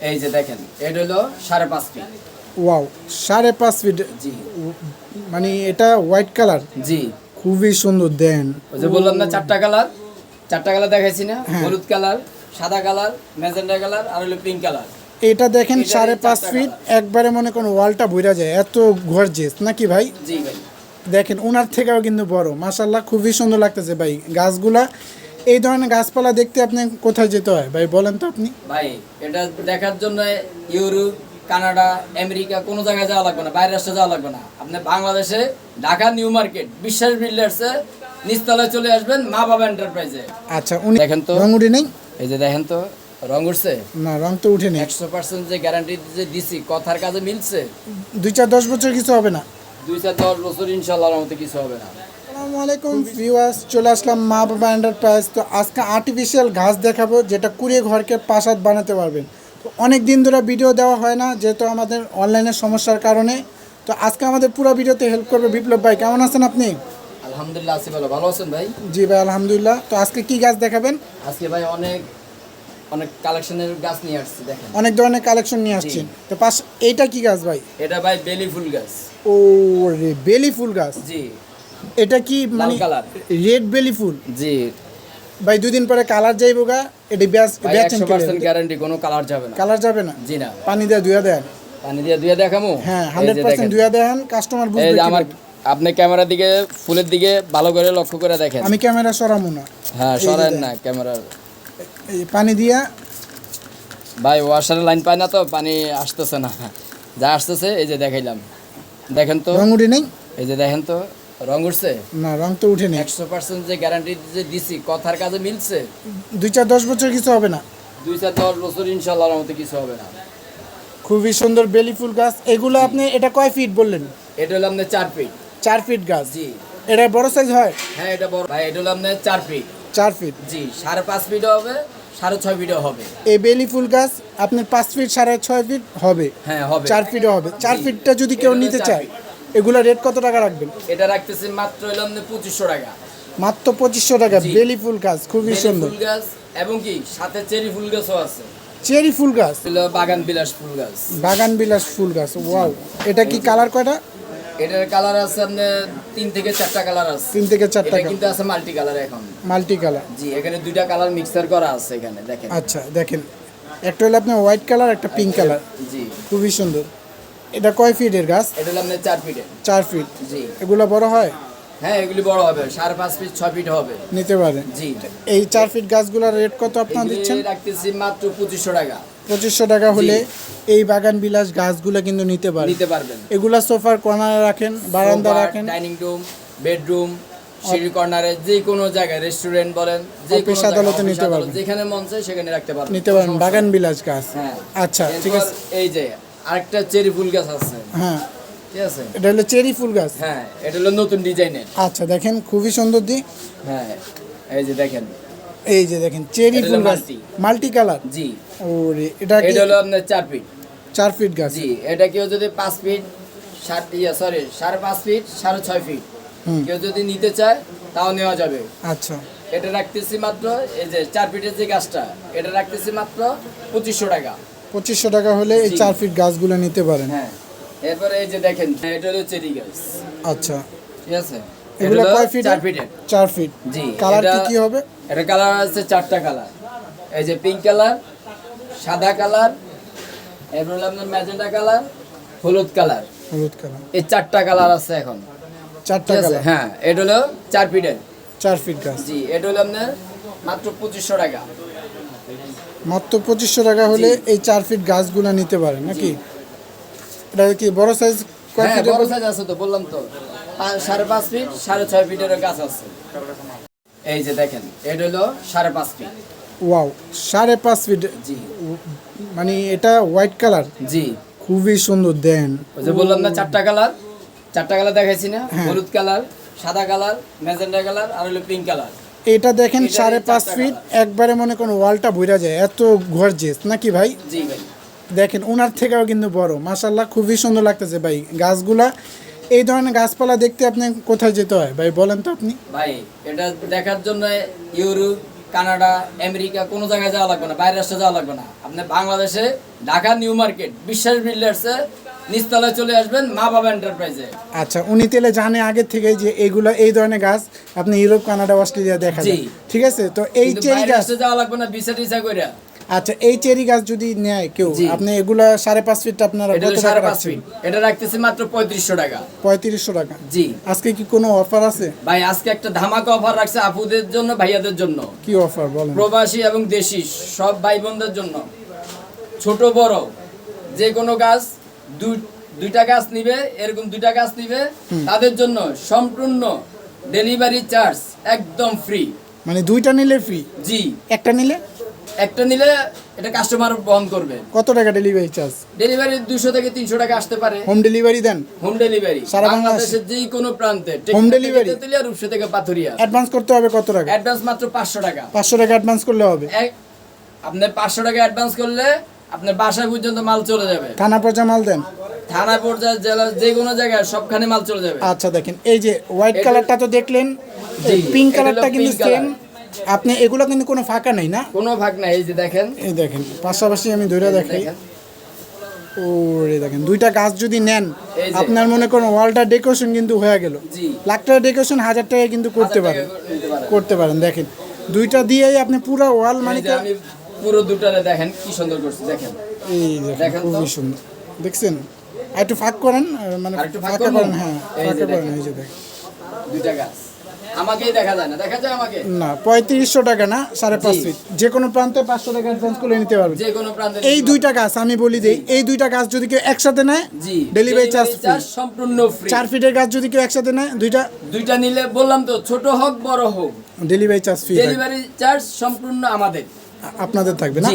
এই যে দেখেন এটা হলো সাড়ে পাঁচ ফিট ওয়াও সাড়ে পাঁচ ফিট জি। মানে এটা হোয়াইট কালার জি। খুবই সুন্দর দেন। ওই যে বললাম না চারটা কালার চারটা কালার দেখাইছি না? হ্যাঁ। হলুদ কালার সাদা কালার ম্যাজেন্ডা কালার আর হলো পিঙ্ক কালার এটা দেখেন সাড়ে পাঁচ ফিট একবারে মনে কোন ওয়ালটা বইরা যায় এত গর্জেস নাকি ভাই? জি ভাই। দেখেন ওনার থেকেও কিন্তু বড় মাসাল্লাহ খুবই সুন্দর লাগতেছে ভাই। গাছগুলা এই ধরনের গাছপালা দেখতে আপনি কোথায় যেতে হয়? ভাই বলেন তো আপনি। ভাই এটা দেখার জন্য ইউরোপ কানাডা আমেরিকা কোনো জায়গায় যাওয়া লাগবে না বাইরের রাষ্ট্রে যাওয়া লাগবে না। আপনি বাংলাদেশে ঢাকা নিউ মার্কেট বিশ্বাস বিল্ডার্সে নিচতলায় চলে আসবেন মা বাবা এন্টারপ্রাইজে আচ্ছা উনি দেখেন তো। রং উঠে নেই? এই যে দেখেন তো রং উঠছে? না রং তো উঠে নেই। একশো পার্সেন্ট যে গ্যারান্টি যে দিছি কথার কাজে মিলছে? দুই চার দশ বছর কিছু হবে না। দুই চার দশ বছর ইনশাল্লাহর মতো কিছু হবে না। আসসালামু আলাইকুম ভিউয়ার্স চলে আসলাম মা বাবা এন্টারপ্রাইজ তো আজকে আর্টিফিশিয়াল ঘাস দেখাবো যেটা কুড়িয়ে ঘরকে প্রাসাদ বানাতে পারবেন। তো অনেক দিন ধরে ভিডিও দেওয়া হয় না যেহেতু আমাদের অনলাইনের সমস্যার কারণে। তো আজকে আমাদের পুরো ভিডিওতে হেল্প করবে বিপ্লব ভাই। কেমন আছেন আপনি? আলহামদুলিল্লাহ আছি ভালো। ভালো আছেন ভাই? জি ভাই আলহামদুলিল্লাহ। তো আজকে কি গাছ দেখাবেন? আজকে ভাই অনেক অনেক কালেকশনের গাছ নিয়ে আসছি দেখেন। অনেক ধরনের কালেকশন নিয়ে আসছেন। তো পাশ এইটা কি গাছ ভাই? এটা ভাই বেলি ফুল গাছ। ও রে বেলি ফুল গাছ। জি। এটা কি মানে। রেড বেলি ফুল? জি। ভাই দুদিন পরে কালার যাইবো গা এটি ব্যাচ একশো পার্সেন্ট গ্যারান্টি কোনো কালার যাবে না। কালার যাবে না? জি না। পানি দিয়ে ধুয়া দেন। পানি দিয়ে দুয়ে দেখামো? হ্যাঁ এই হান্ড্রেড যে পার্সেন্ট দেখেন। দেন কাস্টমার বুঝবে যে আমার আপনি ক্যামেরার দিকে ফুলের দিকে ভালো করে লক্ষ্য করে দেখেন। আমি ক্যামেরা সরামু না। হ্যাঁ এই সরেন। না ক্যামেরার। এই পানি দিয়া। ভাই ওয়াশারের লাইন পায় না তো পানি আসতেছে না। যা আসতেছে এই যে দেখাইলাম। দেখেন তো। রং উঠে নেই? এই যে দেখেন তো। রং উঠছে? না রং তো উঠে নেই একশো পার্সেন্ট যে গ্যারান্টি যে দিছি কথার কাজে মিলছে? দুই চার দশ বছর কিছু হবে না। দুই চার দশ বছর ইনশাল্লাহর মতো কিছু হবে না। খুবই সুন্দর বেলি ফুল গাছ। এগুলো আপনি এটা কয় ফিট বললেন? এটা হলো আপনার চার ফিট চার ফিট গাছ? জি। এটা বড় সাইজ হয়? হ্যাঁ এটা বড়। ভাই এটা হলো আপনার চার ফিট চার ফিট জি সাড়ে পাঁচ ফিটও হবে সাড়ে ছয় ফিটও হবে। এই বেলি ফুল গাছ আপনার পাঁচ ফিট সাড়ে ছয় ফিট হবে। হ্যাঁ হবে। চার ফিটও হবে। চার ফিটটা যদি কেউ নিতে চায়। ফিট। এগুলো রেট কত টাকা রাখবেন? এটা রাখতেছে মাত্র হলো আপনার পঁচিশশো টাকা। মাত্র পঁচিশশো টাকা। বেলি ফুল গাছ খুবই সুন্দর। ফুল গাছ এবং কি সাথে চেরি ফুল গাছও আছে। চেরি ফুল গাছ? হলো বাগান বিলাস ফুল গাছ। বাগান বিলাস ফুল গাছ ওয়াও এটা কি কালার কয়টা? এটার কালার আছে আপনার তিন থেকে চারটা কালার আছে। তিন থেকে চারটা এটা কিন্তু আছে মাল্টি কালার এখন। মাল্টি কালার জি এখানে দুইটা কালার মিক্সার করা আছে এখানে দেখেন। আচ্ছা দেখেন। একটা হলো আপনার হোয়াইট কালার একটা পিঙ্ক কালার জি। খুবই সুন্দর। এটা কয় ফিটের গাছ? এটা হলো আপনার চার ফিটের। চার ফিট। জি। এগুলো বড় হয়? হ্যাঁ এগুলি বড় হবে। সাড়ে পাঁচ ফিট ছয় ফিট হবে। নিতে পারেন জি। এই চার ফিট গাছগুলোর রেট কত আপনার দিচ্ছেন? রাখতেছি মাত্র পঁচিশশো টাকা। পঁচিশশো টাকা হলে এই বাগান বিলাস গাছগুলো কিন্তু নিতে পারেন নিতে পারবেন। এগুলা সোফার কর্নারে রাখেন বারান্দা রাখেন। ডাইনিং রুম বেডরুম সিঁড়ি কর্নারে যে কোনো জায়গায় রেস্টুরেন্ট বলেন যে কোনো আদালতে নিতে পারবেন। যেখানে মন চায় সেখানে রাখতে পারবেন। নিতে পারেন বাগান বিলাস গাছ। হ্যাঁ। আচ্ছা ঠিক আছে। এই যে আরেকটা চেরি ফুল গাছ আছে। হ্যাঁ। ঠিক আছে? এটা হলো চেরি ফুল গাছ? হ্যাঁ এটা হলো নতুন ডিজাইনের। আচ্ছা দেখেন খুবই সুন্দর দি। হ্যাঁ এই যে দেখেন। এই যে দেখেন চেরি ফুল গাছ। মাল্টি। কালার? জি। ওরে এটা এটা হলো আপনার চার ফিট। চার ফিট গাছ। জি এটা কেউ যদি পাঁচ ফিট ষাট ইয়া সরি সাড়ে পাঁচ ফিট সাড়ে ছয় ফিট। কেউ যদি নিতে চায় তাও নেওয়া যাবে। আচ্ছা। এটা রাখতেছি মাত্র এই যে চার ফিটের যে গাছটা এটা রাখতেছি মাত্র পঁচিশশো টাকা। পঁচিশশো টাকা হলে এই চার ফিট গাছগুলো নিতে পারেন। হ্যাঁ। এরপরে এই যে দেখেন এটা হলো চেরি গাছ। আচ্ছা। ঠিক আছে? এগুলো কয় ফিট চার ফিটের চার ফিট জি কালার কি কি হবে? এটা কালার আছে চারটা কালার। এই যে পিঙ্ক কালার সাদা কালার এরপর হলো আপনার ম্যাজেন্টা কালার হলুদ কালার। হলুদ কালার। এই চারটা কালার আছে এখন। চারটা কালার? হ্যাঁ এটা হলো চার ফিটের ফিট গাছ। জি এটা হলো আপনার মাত্র পঁচিশশো টাকা। মাত্র পঁচিশশো টাকা হলে এই চার ফিট গাছগুলো নিতে পারেন নাকি? এটা কি বড় সাইজ কয় হ্যাঁ বড় সাইজ আছে তো বললাম তো। সাড়ে পাঁচ ফিট সাড়ে ছয় ফিটের গাছ আছে। এই যে দেখেন এটা হলো সাড়ে পাঁচ ফিট ওয়াও সাড়ে পাঁচ ফিট জি। মানে এটা হোয়াইট কালার জি। খুবই সুন্দর দেন। ওই যে বললাম না চারটা কালার চারটা কালার দেখাইছি না হ্যাঁ। হলুদ কালার সাদা কালার ম্যাজেন্ডা কালার আর হলো পিঙ্ক কালার এটা দেখেন সাড়ে পাঁচ ফিট একবারে মনে কোন ওয়ালটা বইরা যায় এত গর্জেস নাকি ভাই? জি ভাই। দেখেন ওনার থেকেও কিন্তু বড়। মাসাল্লাহ খুবই সুন্দর লাগতেছে ভাই গাছগুলা। এই ধরনের গাছপালা দেখতে আপনি কোথায় যেতে হয়? ভাই বলেন তো আপনি। ভাই এটা দেখার জন্য ইউরোপ কানাডা আমেরিকা কোনো জায়গায় যাওয়া লাগবে না বাইরের রাষ্ট্রে যাওয়া লাগবে না। আপনি বাংলাদেশে ঢাকা নিউ মার্কেট বিশ্বাস বিল্ডার্সে নিচতলায় চলে আসবেন মা বাবা এন্টারপ্রাইজে আচ্ছা উনি তেলে জানে আগে থেকে যে এইগুলো এই ধরনের গাছ আপনি ইউরোপ কানাডা অস্ট্রেলিয়া দেখা যায় ঠিক আছে? তো এই চেরি গাছ যাওয়া লাগবে না বিসা টিসা কইরা। আচ্ছা এই চেরি গাছ যদি নেয় কেউ আপনি এগুলা সাড়ে পাঁচ ফিট আপনারা কত টাকা রাখছেন? এটা রাখতেছি মাত্র পঁয়ত্রিশশো টাকা। পঁয়ত্রিশশো টাকা। জি। আজকে কি কোনো অফার আছে? ভাই আজকে একটা ধামাকা অফার রাখছে আপুদের জন্য ভাইয়াদের জন্য। কি অফার বলেন? প্রবাসী এবং দেশি সব ভাই বোনদের জন্য। ছোট বড় যে কোনো গাছ দুইটা গাছ নিবে এরকম দুইটা গাছ নিবে তাদের জন্য সম্পূর্ণ ডেলিভারি চার্জ একদম ফ্রি মানে দুইটা নিলে ফ্রি জি। একটা নিলে? একটা নিলে এটা কাস্টমার বহন করবে। কত টাকা ডেলিভারি চার্জ ডেলিভারি দুশো থেকে তিনশো টাকা আসতে পারে। হোম ডেলিভারি দেন? হোম ডেলিভারি সারা বাংলাদেশের যে কোনো প্রান্তে। Home delivery? তেতুলিয়া রূপসা থেকে পাথুরিয়া। অ্যাডভান্স করতে হবে কত টাকা? অ্যাডভান্স মাত্র পাঁচশো টাকা। পাঁচশো টাকা অ্যাডভান্স করলে হবে। আপনি পাঁচশো টাকা অ্যাডভান্স করলে আপনার বাসা পর্যন্ত মাল চলে যাবে। থানা পর্যা মাল দেন? থানা পর্যায়ে জেলা যে কোনো জায়গায় সবখানে মাল চলে যাবে। আচ্ছা দেখেন এই যে হোয়াইট কালারটা তো দেখলেন পিঙ্ক কালারটা কিন্তু সেম আপনি এগুলো কিন্তু কোনো ফাঁকা নেই না? কোনো ভাগ নাই এই যে দেখেন। এই দেখেন পাশাপাশি আমি ধরে দেখাই ওরে দেখেন দুইটা গাছ যদি নেন আপনার মনে করেন ওয়ালটা ডেকোরেশন কিন্তু হয়ে গেল। লাখ টাকা ডেকোরেশন হাজার টাকা কিন্তু করতে পারেন। করতে পারেন দেখেন। দুইটা দিয়েই আপনি পুরো ওয়াল মানে পুরো দুটারে দেখেন কি সুন্দর করছি দেখেন। এই দেখেন খুবই সুন্দর। দেখছেন? আর একটু ফাঁক করেন মানে একটু ফাঁক করেন হ্যাঁ যে ফাঁকা করেন দেখেন। এই যে দেখেন। দুইটা গাছ। আমাকেই দেখা যায় না দেখা যায় আমাকে? না পঁয়ত্রিশশো টাকা না সাড়ে পাঁচ। ফিট যে কোনো প্রান্তে পাঁচশো টাকা অ্যাডভান্স করে নিতে পারবেন। যে কোনো প্রান্তে এই দুইটা গাছ আমি বলি দিই এই দুইটা গাছ যদি কেউ একসাথে নেয় জি। ডেলিভারি চার্জ চার্জ সম্পূর্ণ ফ্রি চার ফিটের গাছ যদি কেউ একসাথে নেয় দুইটা দুইটা নিলে বললাম তো ছোট হোক বড় হোক। Delivery charge free delivery charge সম্পূর্ণ আমাদের। আপনাদের থাকবে না?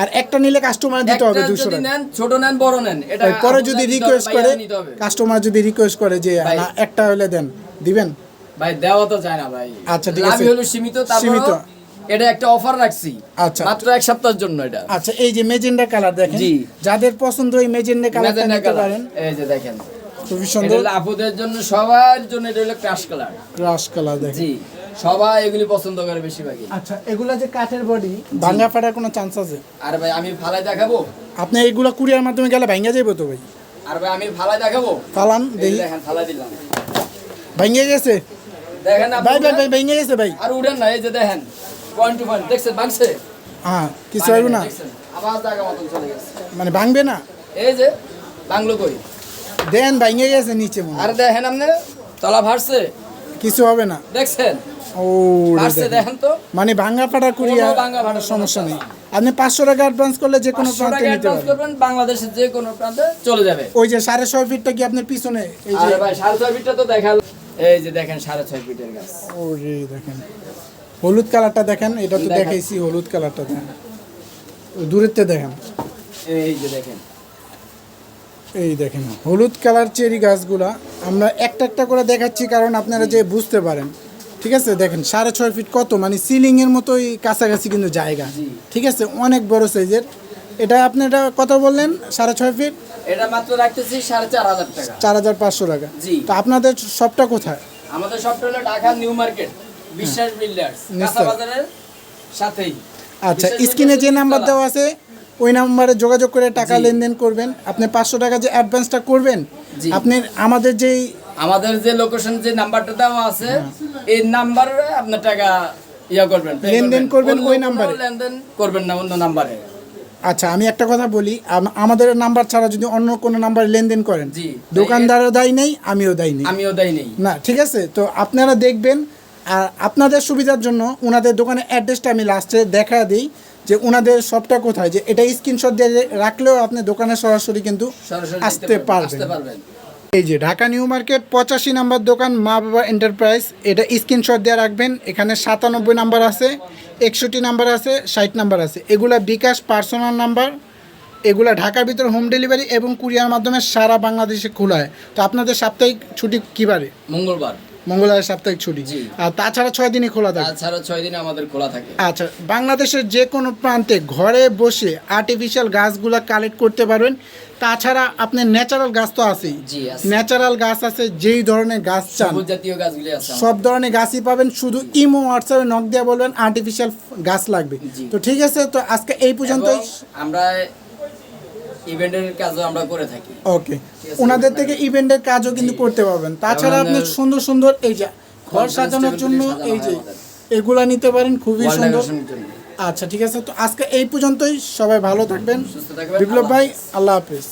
আর একটা নিলে কাস্টমার দিতে হবে একটা দুশো যদি টাকা। নেন ছোট নেন বড় নেন এটা পরে যদি রিকোয়েস্ট করে। কাস্টমার যদি রিকোয়েস্ট করে যে না একটা হলে দেন দিবেন? ভাই দেওয়া তো চায় না ভাই। আচ্ছা, ঠিক আছে। হলো সীমিত তারপর সীমিত। এটা একটা অফার রাখছি আচ্ছা। মাত্র এক সপ্তাহের জন্য এটা। আচ্ছা এই যে মেজেন্ডা কালার দেখেন জি। যাদের পছন্দ এই মেজেন্ডা কালারটা Magenta নিতে পারেন। এই যে দেখেন। খুবই সুন্দর। আপুদের জন্য সবার জন্য এটা হলো ক্রাশ কালার ক্রাশ কালার দেখেন। জি। সবাই এগুলি পছন্দ করে বেশিরভাগই। আচ্ছা এগুলা যে কাঠের বডি ভাঙ্গা ফাটার কোনো চান্স আছে? আর ভাই আমি ফালাই দেখাবো? আপনি এইগুলা কুরিয়ার মাধ্যমে গেলে ভাঙ্গা যাইবো তো ভাই। আর ভাই আমি ফালাই দেখাবো? ফালান দেখি। দেখেন ফালাই দিলাম। ভাঙ্গে গেছে? দেখেন আপনি ভাই ভাই ভাই ভেঙে গেছে ভাই। আর উঠেন না এই যে দেখেন পয়েন্ট টু পয়েন্ট দেখছেন ভাঙছে? হ্যাঁ কিছু হইব না। আবার জায়গা মতন চলে গেছে। মানে ভাঙবে না? এই যে বাংলো কই? দেন ভাঙ্গে গেছে নিচে মনে আর দেখেন আপনি তলা ভারছে কিছু হবে না। দেখছেন? ও দেখেন। তো? মানে ভাঙ্গা ফাটা কুরিয়ার কোনো সমস্যা নেই। আপনি পাঁচশো টাকা অ্যাডভান্স করলে যে কোনো প্রান্তে নিতে পারবেন। বাংলাদেশের যে কোনো প্রান্তে চলে যাবে। ওই যে সাড়ে ছয় ফিটটা কি আপনার পিছনে? এই যে ভাই সাড়ে ছয় ফিটটা তো দেখাল। এই যে দেখেন সাড়ে ছয় ফিটের গাছ। ও রে দেখেন। হলুদ কালারটা দেখেন এটা তো। দেখাইছি হলুদ কালারটা দেখেন। ওই দেখেন। এই যে দেখেন। এই দেখেন হলুদ কালার চেরি গাছগুলা আমরা একটা একটা করে দেখাচ্ছি কারণ আপনারা যে বুঝতে পারেন। ঠিক আছে? দেখেন সাড়ে ছয় ফিট কত? মানে সিলিং এর মতোই কাছাকাছি কিন্তু জায়গা। ঠিক আছে? অনেক বড় সাইজের এটা আপনি এটা কত বললেন? সাড়ে ছয় ফিট এটা মাত্র রাখতেছি সাড়ে চার হাজার টাকা। চার হাজার পাঁচশো টাকা। তো আপনাদের সবটা কোথায়? আমাদের সবটা হলো Dhaka new market Biswas builders. বাজারের সাথেই। আচ্ছা স্ক্রিনে যে নাম্বার দেওয়া আছে ওই নাম্বারে যোগাযোগ করে টাকা লেনদেন করবেন। আপনি পাঁচশো টাকা যে অ্যাডভান্সটা করবেন আপনি আমাদের যেই আমাদের যে লোকেশন যে নাম্বারটা দেওয়া আছে এই নাম্বারে আপনার টাকা ইয়া করবেন লেনদেন করবেন। ওই নাম্বারে? লেনদেন করবেন না অন্য নাম্বারে আচ্ছা আমি একটা কথা বলি আমাদের নাম্বার ছাড়া যদি অন্য কোনো নাম্বারে লেনদেন করেন দোকানদারও দায়ী নেই আমিও দায়ী নেই। আমিও দেই নেই। না ঠিক আছে? তো আপনারা দেখবেন আর আপনাদের সুবিধার জন্য ওনাদের দোকানের অ্যাড্রেসটা আমি লাস্টে দেখা দিই যে ওনাদের শপটা কোথায় যে এটা স্ক্রিনশট দিয়ে রাখলেও আপনি দোকানে সরাসরি কিন্তু আসতে নিতে আসতে পারবেন। এই যে ঢাকা নিউ মার্কেট, পঁচাশি নাম্বার দোকান মা বাবা এন্টারপ্রাইজ। এটা স্ক্রিনশট দেওয়া রাখবেন, এখানে সাতানব্বই নাম্বার আছে, একষট্টি নাম্বার আছে, ষাট নাম্বার আছে। এগুলা বিকাশ পার্সোনাল নাম্বার, এগুলো ঢাকার ভিতরে হোম ডেলিভারি এবং কুরিয়ার মাধ্যমে সারা বাংলাদেশে খোলা হয়। তো আপনাদের সাপ্তাহিক ছুটি কী বারে? মঙ্গলবার। মঙ্গলবার সাপ্তাহিক ছুটি। আর তাছাড়া ছয় দিনই খোলা থাকে। তাছাড়া ছয় দিন আমাদের খোলা থাকে। আচ্ছা বাংলাদেশের যে কোনো প্রান্তে ঘরে বসে আর্টিফিশিয়াল গাছগুলা কালেক্ট করতে পারবেন। তাছাড়া আপনি ন্যাচারাল গাছ তো আছেই। আছে। ন্যাচারাল গাছ আছে যেই ধরনের গাছ চান। জাতীয় গাছগুলি আছে সব ধরনের গাছই পাবেন শুধু ইমো হোয়াটসঅ্যাপে নক দিয়ে বলবেন আর্টিফিশিয়াল গাছ লাগবে। তো ঠিক আছে তো আজকে এই পর্যন্তই। এবং আমরা ইভেন্টের কাজও আমরা করে থাকি। ওকে ওনাদের থেকে ইভেন্টের কাজও কিন্তু করতে পারবেন। তাছাড়া আপনি সুন্দর সুন্দর এই যে ঘর সাজানোর জন্য এই যে এগুলা নিতে পারেন খুবই সুন্দর। আচ্ছা ঠিক আছে। তো আজকে এই পর্যন্তই। সবাই ভালো থাকবেন। বিপ্লব ভাই আল্লাহ হাফিজ।